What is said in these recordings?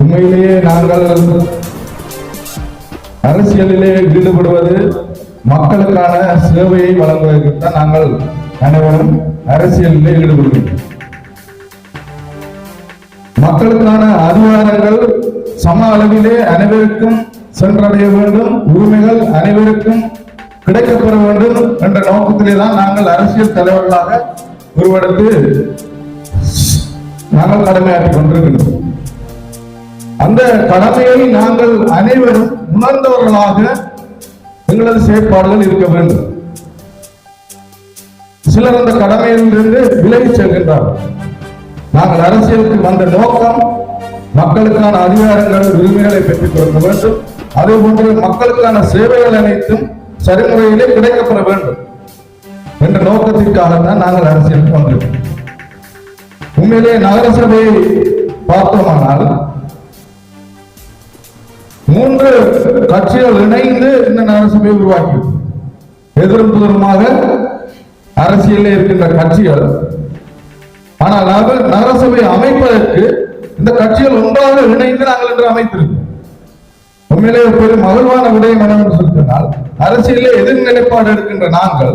உண்மையிலேயே நாங்கள் அரசியலிலே ஈடுபடுவது மக்களுக்கான சேவையை வழங்குவதற்கு தான் நாங்கள் அனைவரும் அரசியலிலே ஈடுபடுகின்றோம். மக்களுக்கான அதிகாரங்கள் சம அளவிலே அனைவருக்கும் சென்றடைய வேண்டும் உரிமைகள் அனைவருக்கும் கிடைக்கப்பெற வேண்டும் என்ற நோக்கத்திலே தான் நாங்கள் அரசியல் தலைவர்களாக உருவெடுத்து நாங்கள் கடமையாற்றிக் கொண்டிருக்கின்றோம். அந்த கடமையை நாங்கள் அனைவரும் உணர்ந்தவர்களாக எங்களது செயற்பாடுகள் இருக்க வேண்டும். சிலர் அந்த கடமையிலிருந்து விலகி செல்கின்றார்கள் நாங்கள் அரசியலுக்கு வந்த நோக்கம் மக்களுக்கான அதிகாரங்கள் உரிமைகளை பெற்றுக் கொடுக்க வேண்டும். அதே போன்று மக்களுக்கான சேவைகள் அனைத்தும் சரிமுறையிலே கிடைக்கப்பெற வேண்டும் என்ற நோக்கத்திற்காக தான் நாங்கள் அரசியலுக்கு வந்திருக்கோம் உண்மையிலே நகரசபையை பார்த்தோமானால் மூன்று கட்சிகள் இணைந்து இந்த நகரசபையை உருவாக்கி எதிரும் புதிருமாக அரசியலில் இருக்கின்ற கட்சிகள். ஆனால் நகர- நகரசபை அமைப்பதற்கு இந்த கட்சிகள் ஒன்றாக இணைந்து நாங்கள் இன்று அமைத்திருக்கிறோம். உண்மையிலே ஒரு பெரும் மகிழ்வான விடயம் என்னவென்று சொன்னால் அரசியலே எதிர்நிலைப்பாடு எடுக்கின்ற நாங்கள்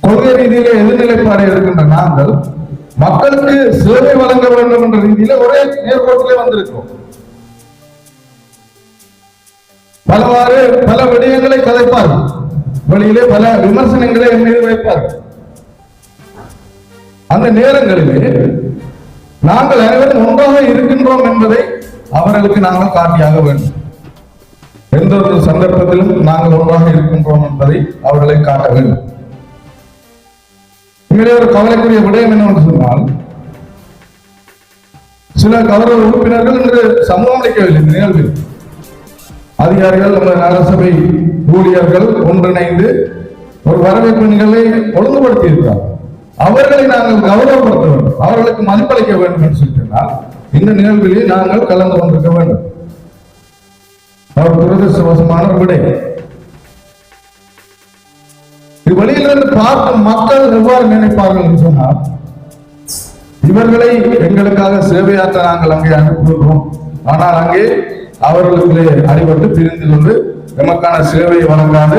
கொள்கை ரீதியிலே எதிர்நிலைப்பாடு எடுக்கின்ற நாங்கள் மக்களுக்கு சேவை வழங்க வேண்டும் என்ற ரீதியில ஒரே நேர்கோட்டிலே வந்திருக்கிறோம். பலவாறு பல விடயங்களை கதைப்பார்கள் வழியிலே பல விமர்சனங்களை என் மீது வைப்பார்கள் அந்த நேரங்களிலே நாங்கள் அனைவரும் ஒன்றாக இருக்கின்றோம் என்பதை அவர்களுக்கு நாங்கள் காட்டியாக வேண்டும். எந்த ஒரு சந்தர்ப்பத்திலும் நாங்கள் ஒன்றாக இருக்கின்றோம் என்பதை அவர்களை காட்ட வேண்டும். இங்கே ஒரு கவலைக்குரிய விடயம் என்னவென்று சொன்னால் சில கௌரவ உறுப்பினர்கள் இன்று சமூகம் அளிக்கவில்லை நிகழ்வில். அதிகாரிகள் நம்ம நகரசபை ஊழியர்கள் ஒன்றிணைந்து ஒரு வரவேற்பு நிகழ்வை ஒழுங்குபடுத்தி இருக்கிறார் அவர்களை நாங்கள் கௌரவப்படுத்த வேண்டும் அவர்களுக்கு மதிப்பளிக்க வேண்டும் என்று சொல்லிட்டால் இந்த நிகழ்விலே நாங்கள் கலந்து கொண்டிருக்க வேண்டும். அவர் துரதிருஷ்டவசமான விடை. இது வெளியிலிருந்து பார்க்கும் மக்கள் எவ்வாறு நினைப்பார்கள் என்று சொன்னால் இவர்களை எங்களுக்காக சேவையாற்ற நாங்கள் அங்கே அனுப்புகின்றோம் ஆனால் அங்கே அவர்களுக்குள்ளே அடிபட்டு பிரிந்து கொண்டு எமக்கான சேவையை வழங்காது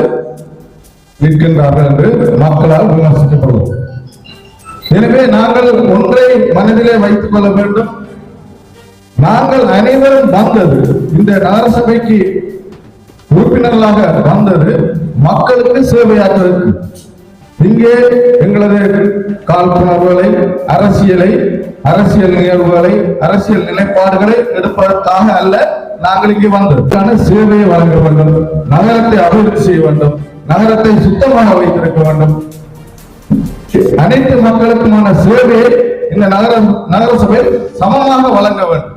நிற்கின்றார்கள் என்று மக்களால் விமர்சிக்கப்படுவோம். எனவே நாங்கள் ஒன்றை மனதிலே வைத்துக் கொள்ள வேண்டும். நாங்கள் அனைவரும் வந்தது இந்த நகரசபைக்கு உறுப்பினர்களாக வந்தது மக்களுக்கு சேவையாற்றுவதற்கு. இங்கே எங்களது காழ்ப்புணர்வுகளை அரசியலை அரசியல் நிகழ்வுகளை அரசியல் நிலைப்பாடுகளை எடுப்பதற்காக அல்ல நாங்கள் இங்கே வந்தோம் சேவையை வழங்க வேண்டும் நகரத்தை அபிவிருத்தி செய்ய வேண்டும் நகரத்தை சுத்தமாக வைத்திருக்க வேண்டும். அனைத்து மக்களுக்குமான சேவையை இந்த நகர நகரசபை சமமாக வழங்க வேண்டும்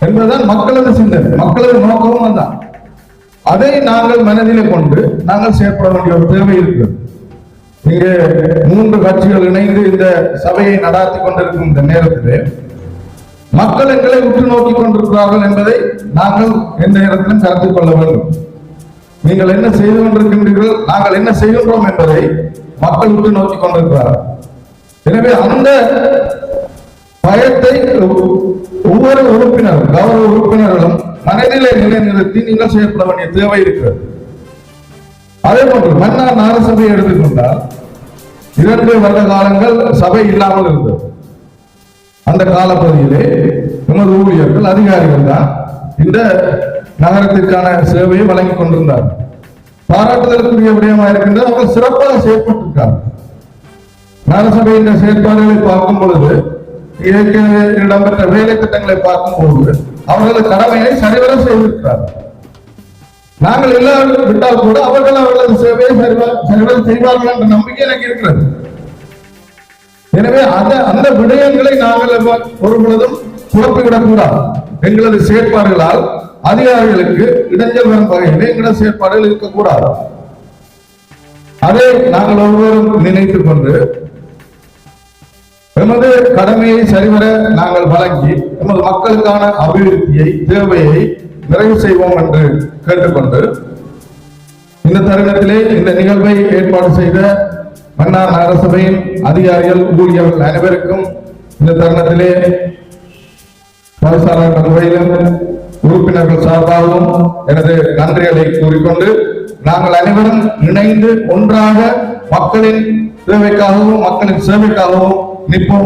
என்பதுதான் மக்களது சிந்தனை மக்களது நோக்கமும் தான் அதை நாங்கள் மனதிலே கொண்டு நாங்கள் செயற்பட வேண்டிய ஒரு தேவை இருக்கிறது இங்கே மூன்று கட்சிகள் இணைந்து இந்த சபையை நடாத்தி கொண்டிருக்கும் இந்த நேரத்தில் மக்கள் எங்களை உற்று நோக்கி கொண்டிருக்கிறார்கள் என்பதை நாங்கள் எந்த நேரத்திலும் கருத்தில் கொள்ள வேண்டும். நீங்கள் என்ன செய்து கொண்டிருக்கின்றீர்கள் நாங்கள் என்ன செய்கின்றோம் என்பதை மக்கள் உற்று நோக்கி கொண்டிருக்கிறார்கள். எனவே அந்த பயத்தை ஒவ்வொரு உறுப்பினரும் கௌரவ உறுப்பினர்களும் மனதிலே நிலைநிறுத்தி நீங்கள் செயல்பட வேண்டிய தேவை இருக்கிறது. அதே போன்று மன்னா நகரசபையை எடுத்துக்கொண்டால் இரண்டு வருட காலங்கள் சபை இல்லாமல் இருந்தது. அந்த காலப்பகுதியிலே நமது ஊழியர்கள் அதிகாரிகள் தான் இந்த நகரத்திற்கான சேவையை வழங்கிக் கொண்டிருந்தார் பாராட்டுதலுக்குரிய விடயமாக இருக்கின்றது அவர்கள் சிறப்பாக செயல்பட்டிருக்கிறார்கள் நகரசபையின் செயற்பாடுகளை பார்க்கும் பொழுது இடம்பெற்ற வேலை திட்டங்களை பார்க்கும் பொழுது அவர்களது கடமையை சரிவர செய்திருக்கிறார்கள். நாங்கள் எல்லாரும் விட்டால் கூட அவர்கள் அவர்களது சேவையை சரிவல் செய்வார்கள் என்ற நம்பிக்கை எனக்கு இருக்கிறது. எனவே அந்த அந்த விடயங்களை நாங்கள் ஒரு பொழுதும் குழப்பிவிடக் கூடாது எங்களது செயற்பாடுகளால் அதிகாரிகளுக்கு இடைஞ்சல் வரும் வகையில் எங்களது செயற்பாடுகள் இருக்கக்கூடாது. அதை நாங்கள் ஒவ்வொருவரும் நினைத்துக் கொண்டு எமது கடமையை சரிவர நாங்கள் வழங்கி எமது மக்களுக்கான அபிவிருத்தியை தேவையை நிறைவு செய்வோம் என்று கேட்டுக்கொண்டு இந்த தருணத்திலே இந்த நிகழ்வை ஏற்பாடு செய்த மன்னார் நகரசபையின் அதிகாரிகள் ஊழியர்கள் அனைவருக்கும் இந்த தருணத்திலே தவிசாளர் என்ற முறையிலும் உறுப்பினர்கள் சார்பாகவும் எனது நன்றிகளை கூறிக்கொண்டு நாங்கள் அனைவரும் இணைந்து ஒன்றாக மக்களின் தேவைக்காகவும் மக்களின் சேவைக்காகவும் நிற்போம்.